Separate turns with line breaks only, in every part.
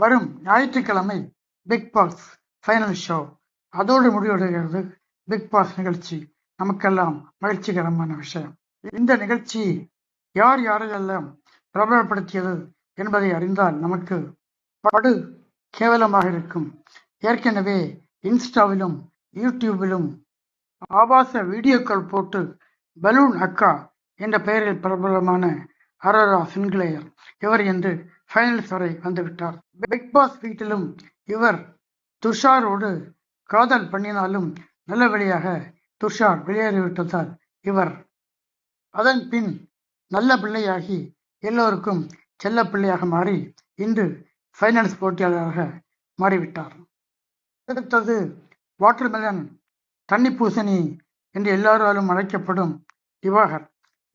வரும் ஞாயிற்றுக்கிழமை big pass final show அதோடு முடிவடைகிறது பிக் பாஸ் நிகழ்ச்சி. நமக்கெல்லாம் மகிழ்ச்சிகரமான விஷயம். இந்த நிகழ்ச்சி யார் யாரையெல்லாம் பிரபலப்படுத்தியது என்பதை அறிந்தால் நமக்கு படு கேவலமாக இருக்கும். ஏற்கனவே இன்ஸ்டாவிலும் யூடியூபிலும் ஆபாச வீடியோக்கள் போட்டு பலூன் அக்கா என்ற பெயரில் பிரபலமான அரோரா சின்கிளேயர் இவர் என்று ஃபைனல்ஸ் வரை வந்துவிட்டார். பிக் பாஸ் வீட்டிலும் இவர் துஷாரோடு காதல் பண்ணினாலும் நல்லபடியாக துஷார் வெளியேறிவிட்டதால் இவர் அதன் பின் நல்ல பிள்ளையாகி எல்லோருக்கும் செல்ல பிள்ளையாக மாறி இன்று ஃபைனான்ஸ் போட்டியாளராக மாறிவிட்டார். அடுத்தது வாட்டர்மெலன் தண்ணி பூசணி என்று எல்லாராலும் அழைக்கப்படும் திவாகர்.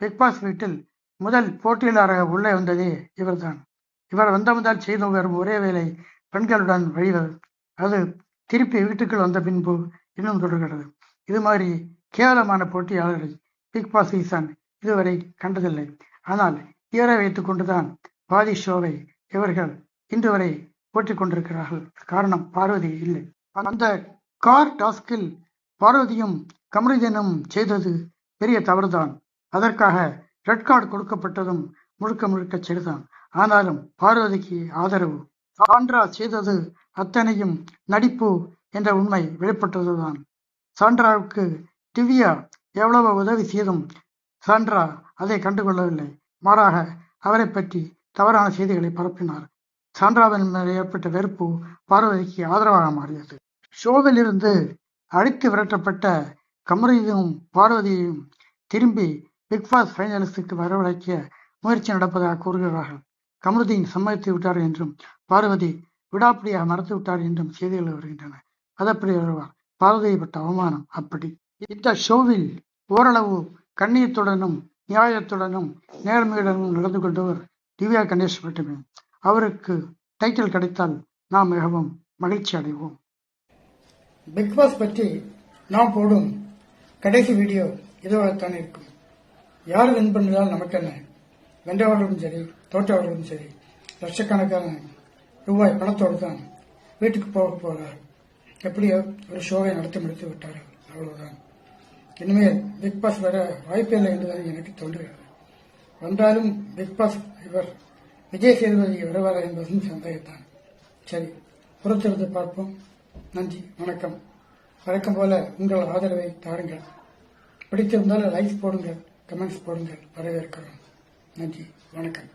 பிக்பாஸ் வீட்டில் முதல் போட்டியாளராக உள்ளே வந்ததே இவர்தான். இவர் வந்த முதல் செய்து வரும் ஒரே வேலை பெண்களுடன் வழிவது அது திருப்பி வீட்டுக்குள் வந்த பின்பு இன்னும் தொடர்கிறது. இது மாதிரி கேவலமான போட்டியாளரை பிக் பாஸ் சீசன் இதுவரை கண்டதில்லை. ஆனால் இவரை வைத்துக் கொண்டுதான் பாதி ஷோவை இவர்கள் இன்று வரை போட்டி கொண்டிருக்கிறார்கள். காரணம் பார்வதி இல்லை. அந்த கார் டாஸ்கில் பார்வதியும் கமருதீனும் செய்தது பெரிய தவறுதான். அதற்காக ரெட் கார்டு கொடுக்கப்பட்டதும் முழுக்க முழுக்க சரிதான். ஆனாலும் பார்வதிக்கு ஆதரவு. சாண்ட்ரா செய்தது அத்தனையும் நடிப்பு என்ற உண்மை வெளிப்பட்டதுதான். சாண்ட்ராவுக்கு திவ்யா எவ்வளவு உதவி செய்தும் சாண்ட்ரா அதை கண்டுகொள்ளவில்லை. மாறாக அவரை பற்றி தவறான செய்திகளை பரப்பினார். சாண்ட்ராவின் மேல் ஏற்பட்ட வெறுப்பு பார்வதிக்கு ஆதரவாக மாறியது. ஷோவில் இருந்து அழித்து விரட்டப்பட்ட கமரையும் பார்வதியையும் திரும்பி பிக்பாஸ் ஃபைனலிஸ்டுக்கு வரவழைக்க முயற்சி நடப்பதாக கூறுகிறார்கள். கமருதீன் சம்மதித்து விட்டார் என்றும் பார்வதி விடாப்பிடியாக மறந்து விட்டார் என்றும் செய்திகள் வருகின்றன. அதப்படி வருவார். பார்வதியை பட்ட அவமானம் அப்படி. இந்த ஷோவில் ஓரளவு கண்ணியத்துடனும் நியாயத்துடனும் நேர்மையுடனும் நடந்து கொண்டவர் திவ்யா கணேஷ் மட்டுமே. அவருக்கு டைட்டில் கிடைத்தால் நாம் மிகவும் மகிழ்ச்சி அடைவோம். பிக் பாஸ் பற்றி நாம் போடும் கடைசி வீடியோ இதுவாகத்தான் இருக்கும். யார் வின் பண்ணினால் நமக்கு என்ன வென்றவர்களும் சரி தோற்றவர்களும் சரி லட்சக்கணக்கான ரூபாய் பணத்தோடு தான் வீட்டுக்கு போக போகிறார் எப்படியோ ஒரு ஷோவை நடத்தி முடித்து விட்டார். அவ்வளவுதான். இனிமேல் பிக் பாஸ் வர வாய்ப்பில்லை என்றுதான் எனக்கு தோன்றுகிறது. வந்தாலும் பிக் பாஸ் இவர் விஜய் சேதுபதி வருவாரா என்பதும் சந்தேகத்தான் சரி பொறுத்திருந்து பார்ப்போம். நன்றி வணக்கம். வழக்கம் போல உங்கள் ஆதரவை தாருங்கள். பிடித்திருந்தால் லைக்ஸ் போடுங்கள் கமெண்ட்ஸ் போடுங்கள். வரவேற்கிறோம். நன்றி. வணக்கம்.